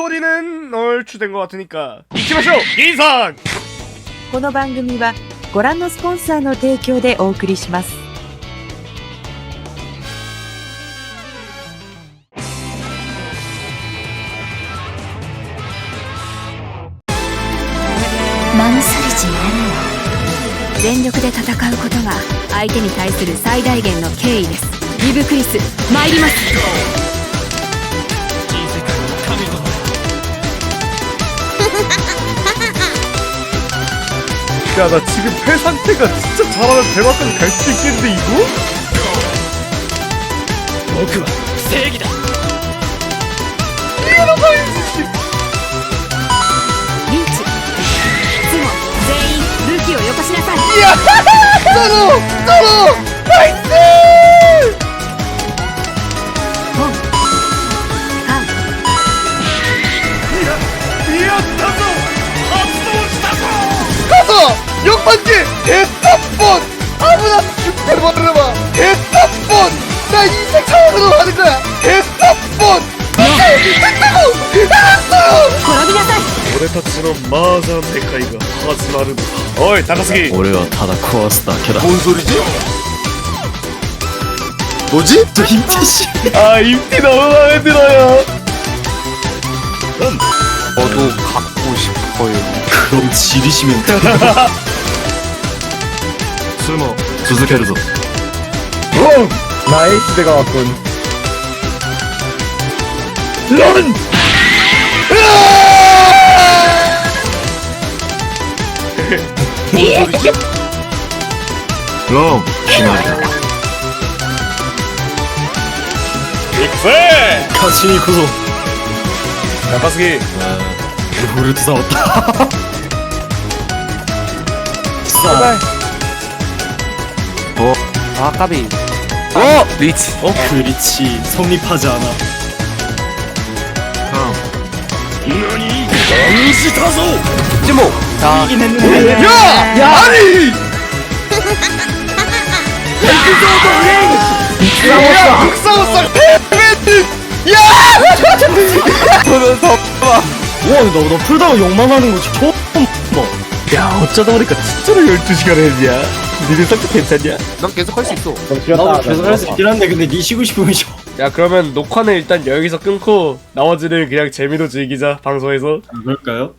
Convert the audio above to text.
스토리는 얼추된 것 같으니까 잊지 마시오 인상 この番組はご覧のスポンサーの提供でお送りしますマンサリジやれよ全力で戦うことが相手に対する最大限の敬意ですリブクリス参ります 나 지금 폐 상태가 진짜 잘하면 대박까지 갈 수 있겠는데 이거? 僕は正義だリーチツモ全員武器をよこしなさい 서로 서로 나이 6번째 대답본! 아무나 대박 들어봐. 대답본! 나 인생 처음으로 하는 거야. 대답본! 滅びなさい俺たちのマージャン世界が始まるんだおい高杉 俺はただ壊すだけだ뭔 소리지? 뭐지? 저 임피씨. 아 입이 너무 마음에 들어요. 음. 저도 갖고 싶어요. 그럼 지리시면 돼요. 스모 수수케르소 오! 나의 시대가 왔군. 런! 롬 시나리 세! 가시니 구소 나빠스기 우르트 싸웠다 제발. 어. 아 까비. 어 아. 리치. 어 그리치 성립하지 않아. 어. 미시타소 찜모. 자. 이긴 했는데. 야! 야! 아니! 흑사우사 야! 보면서 와, 너, 너 풀다가 욕만 하는 거지? 저... 야 어쩌다 보니까 진짜로 12시간 했냐? 니네 성격 괜찮냐? 난 계속 할 수 있어 나도 계속 할 수 있긴 한데, 근데 니 쉬고 싶으면 쉬어. 야 그러면 녹화는 일단 여기서 끊고 나머지는 그냥 재미로 즐기자 방송에서 그럴까요?